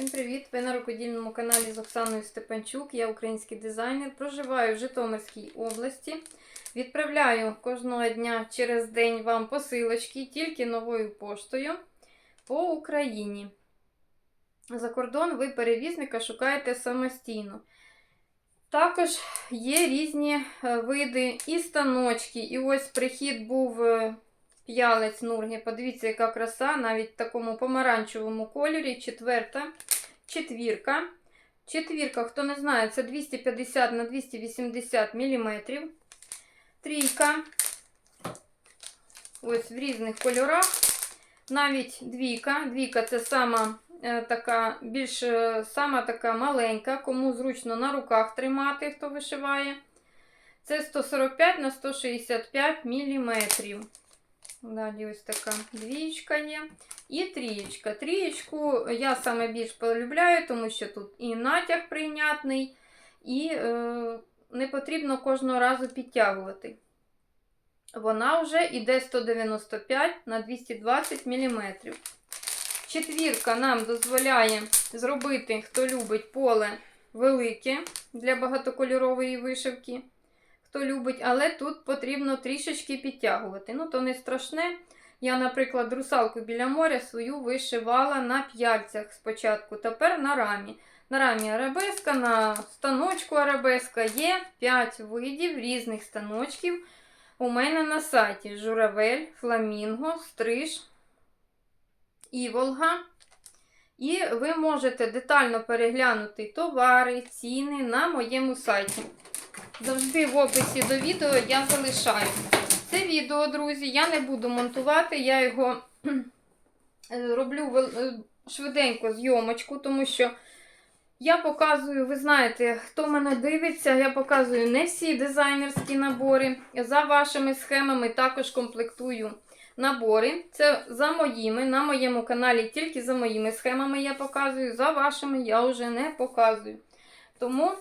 Всім привіт! Ви на рукодільному каналі з Оксаною Степанчук. Я український дизайнер. Проживаю в Житомирській області. Відправляю кожного дня через день вам посилочки тільки новою поштою по Україні. За кордон ви перевізника шукаєте самостійно. Також є різні е, види і станочки. І ось прихід був п'ялець Нурги. Подивіться, яка краса, навіть в такому помаранчевому кольорі. Четверта, четвірка. Четвірка, хто не знає, це 250 на 280 мм. Трійка. Ось в різних кольорах. Навіть двійка. Двійка це сама е, така, більш е, сама така маленька, кому зручно на руках тримати, хто вишиває. Це 145 на 165 мм. Далі ось така двічка є. І трієчка. Трієчку я саме більш полюбляю, тому що тут і натяг прийнятний, і е, не потрібно кожного разу підтягувати. Вона вже йде 195 на 220 мм. Четвірка нам дозволяє зробити, хто любить поле велике для багатокольорової вишивки хто любить, але тут потрібно трішечки підтягувати. Ну, то не страшне. Я, наприклад, русалку біля моря свою вишивала на п'яльцях спочатку, тепер на рамі. На рамі арабеска, на станочку арабеска є 5 видів різних станочків. У мене на сайті журавель, фламінго, стриж, іволга. І ви можете детально переглянути товари, ціни на моєму сайті. Завжди в описі до відео я залишаю. Це відео, друзі, я не буду монтувати, я його роблю швиденько зйомочку, тому що я показую, ви знаєте, хто мене дивиться, я показую не всі дизайнерські набори. За вашими схемами також комплектую набори. Це за моїми, на моєму каналі тільки за моїми схемами я показую, за вашими я вже не показую. Тому.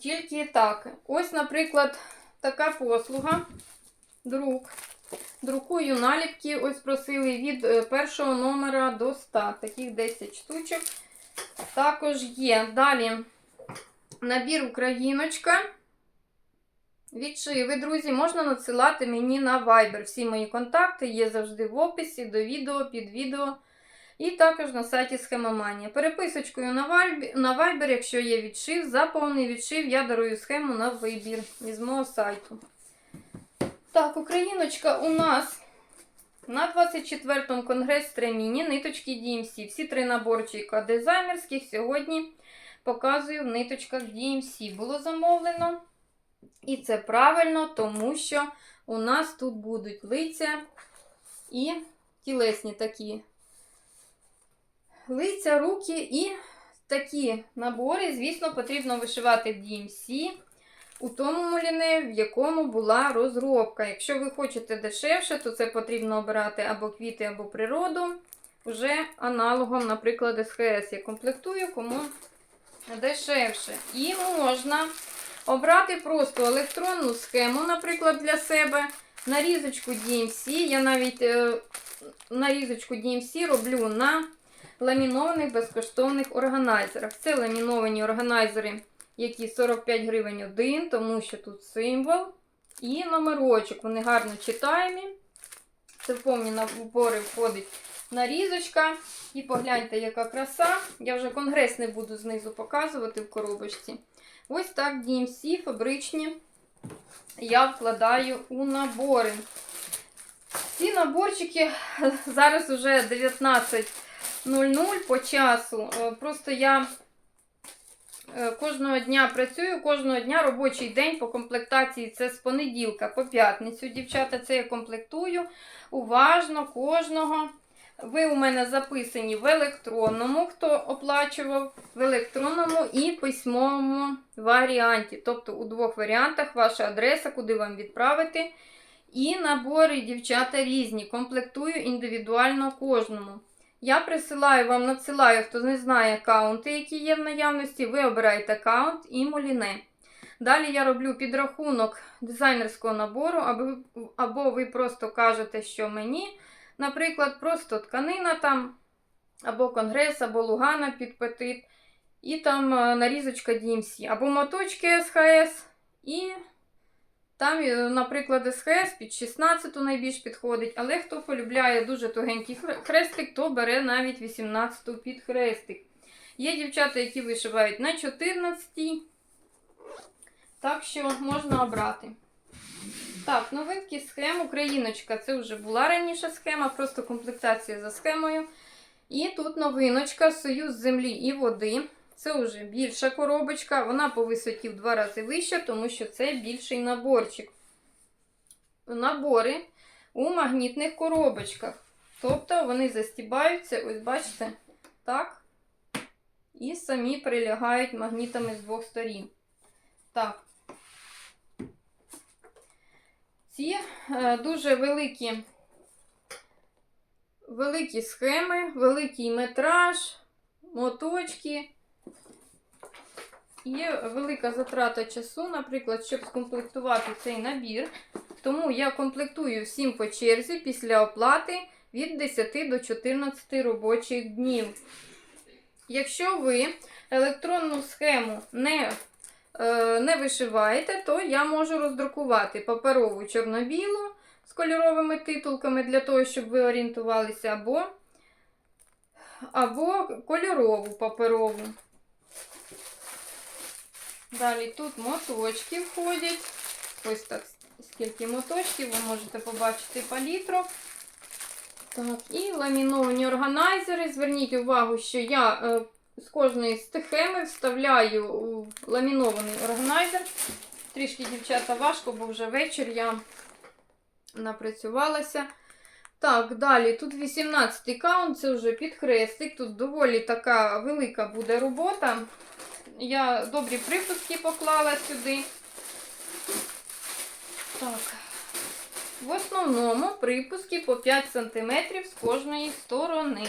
Тільки так. Ось, наприклад, така послуга. Друк. Друкую наліпки. Ось просили від е, першого номера до 100. Таких 10 штучок. Також є. Далі набір Україночка. Відшиви, друзі, можна надсилати мені на Viber. Всі мої контакти є завжди в описі до відео, під відео. І також на сайті Схемоманія. Переписочкою на Viber, якщо є відшив, за повний відшив, я дарую схему на вибір із мого сайту. Так, Україночка у нас на 24-му конгрес Стреміні, ниточки DMC. Всі три наборчика дизайнерських сьогодні показую в ниточках DMC. Було замовлено. І це правильно, тому що у нас тут будуть лиця і тілесні такі лиця, руки і такі набори, звісно, потрібно вишивати DMC у тому муліне, в якому була розробка. Якщо ви хочете дешевше, то це потрібно обирати або квіти, або природу. Вже аналогом, наприклад, СХС. Я комплектую, кому дешевше. І можна обрати просто електронну схему, наприклад, для себе. Нарізочку DMC. Я навіть е, нарізочку DMC роблю на ламінованих безкоштовних органайзерах. Це ламіновані органайзери, які 45 гривень один, тому що тут символ і номерочок. Вони гарно читаємі. Це в повні набори входить нарізочка. І погляньте, яка краса. Я вже конгрес не буду знизу показувати в коробочці. Ось так DMC фабричні я вкладаю у набори. Ці наборчики зараз вже 19 00 по часу. Е, просто я е, кожного дня працюю, кожного дня робочий день по комплектації це з понеділка по п'ятницю. Дівчата, це я комплектую уважно кожного. Ви у мене записані в електронному, хто оплачував, в електронному і письмовому варіанті. Тобто у двох варіантах ваша адреса, куди вам відправити. І набори, дівчата, різні. Комплектую індивідуально кожному. Я присилаю вам, надсилаю, хто не знає аккаунти, які є в наявності, ви обираєте аккаунт і моліне. Далі я роблю підрахунок дизайнерського набору, або, або ви просто кажете, що мені, наприклад, просто тканина там або Конгрес, або Лугана під петит. І там е, нарізочка DMC, або моточки СХС. І там, е, наприклад, СХС під 16 найбільш підходить. Але хто полюбляє дуже тугенький хрестик, то бере навіть 18 під хрестик. Є дівчата, які вишивають на 14. Так що можна обрати. Так, новинки схем. Україночка. Це вже була раніше схема, просто комплектація за схемою. І тут новиночка Союз землі і води. Це вже більша коробочка. Вона по висоті в два рази вища, тому що це більший наборчик. Набори у магнітних коробочках. Тобто вони застібаються, ось бачите, так. І самі прилягають магнітами з двох сторін. Так. Ці е, дуже великі, великі схеми, великий метраж, моточки. Є велика затрата часу, наприклад, щоб скомплектувати цей набір. Тому я комплектую всім по черзі після оплати від 10 до 14 робочих днів. Якщо ви електронну схему не е, не вишиваєте, то я можу роздрукувати паперову чорно-білу з кольоровими титулками для того, щоб ви орієнтувалися, або, або кольорову паперову. Далі тут моточки входять. Ось так скільки моточків, ви можете побачити палітру. Так, і ламіновані органайзери. Зверніть увагу, що я е, з кожної стихеми вставляю у ламінований органайзер. Трішки, дівчата, важко, бо вже вечір я напрацювалася. Так, далі тут 18 каунт, це вже підхрестик. Тут доволі така велика буде робота. Я добрі припуски поклала сюди. Так. В основному припуски по 5 см з кожної сторони.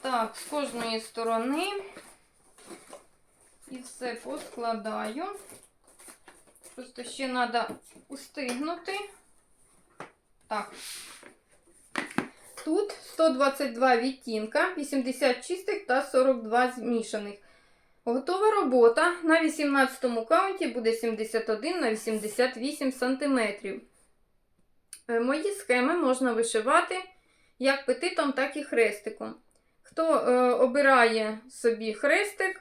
Так, з кожної сторони. І все поскладаю. Просто ще треба устигнути. Так. Тут 122 відтінка, 80 чистих та 42 змішаних. Готова робота на 18 каунті буде 71 на 88 см. Мої схеми можна вишивати як петитом, так і хрестиком. Хто е, обирає собі хрестик,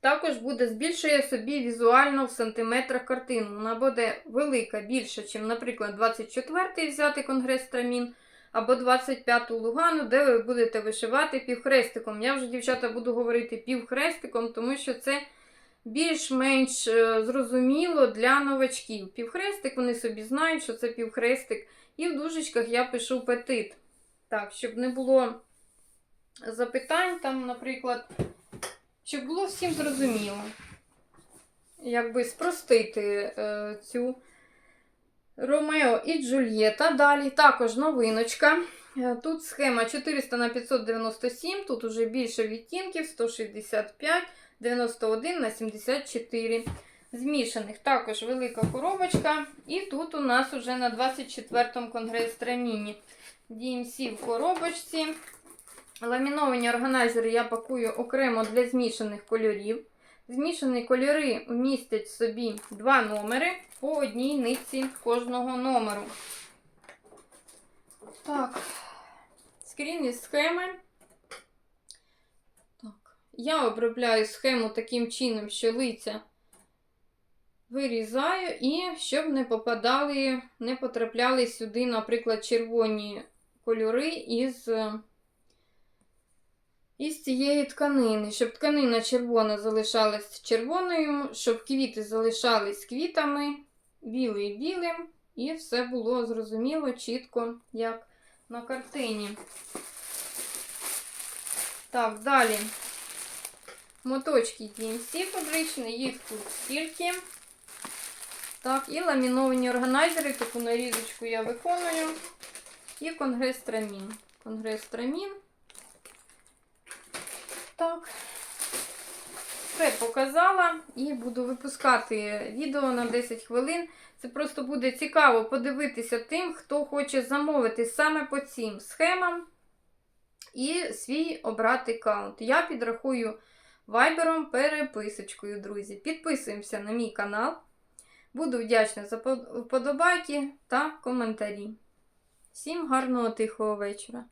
також буде збільшує собі візуально в сантиметрах картину. Вона буде велика, більша, ніж, наприклад, 24-й взяти конгрес Трамін, або 25-ту Лугану, де ви будете вишивати півхрестиком. Я вже, дівчата, буду говорити півхрестиком, тому що це більш-менш е, зрозуміло для новачків. Півхрестик, вони собі знають, що це півхрестик. І в дужечках я пишу петит. Так, щоб не було запитань, там, наприклад, щоб було всім зрозуміло. Якби спростити е, цю Ромео і Джульєта. Далі також новиночка. Е, Тут схема 400 на 597, тут уже більше відтінків, 165, 91 на 74. Змішаних також велика коробочка. І тут у нас уже на 24-му конгрес Траміні. DMC в коробочці. Ламіновані органайзери я пакую окремо для змішаних кольорів. Змішані кольори вмістять в собі два номери по одній нитці кожного номеру. Так, скрін із схеми. Так. Я обробляю схему таким чином, що лиця вирізаю, і щоб не попадали, не потрапляли сюди, наприклад, червоні кольори із. Із цієї тканини, щоб тканина червона залишалась червоною, щоб квіти залишались квітами, білий білим, і все було зрозуміло, чітко, як на картині. Так, далі. Моточки DMC фабричні, їх тут стільки. Так, і ламіновані органайзери, таку нарізочку я виконую. І конгрес Трамін. Конгрес Трамін. Так, все показала і буду випускати відео на 10 хвилин. Це просто буде цікаво подивитися тим, хто хоче замовити саме по цим схемам і свій обрати аккаунт. Я підрахую вайбером переписочкою, друзі. Підписуємося на мій канал. Буду вдячна за вподобайки та коментарі. Всім гарного тихого вечора!